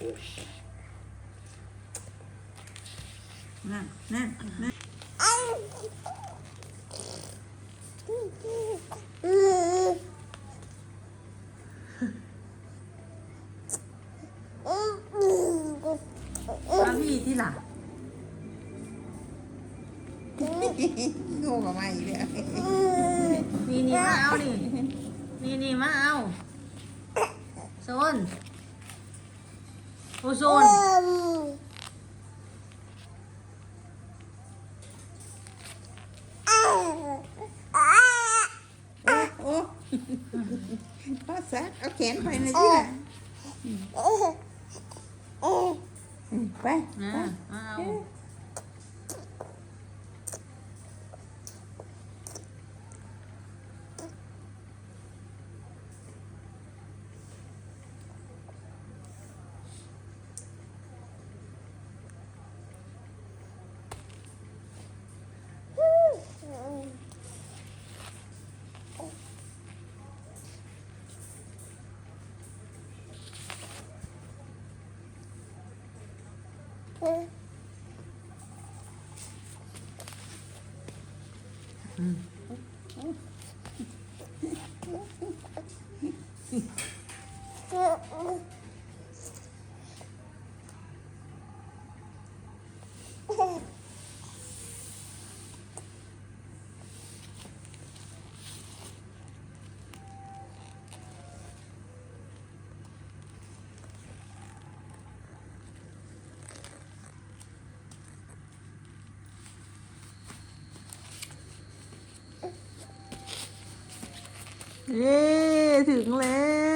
นั่นนั่นนั่นเอาพี่ที่หลังโง่กับมาอีกแล้วนี่นี่มาเอานี่นี่นี่มาเอาโซน โอโซน โอ้โอ้พ่อซักเอาแขนไปหนะที่ละอืมไป นะมาเอา Mm. เย้ ถึงแล้ว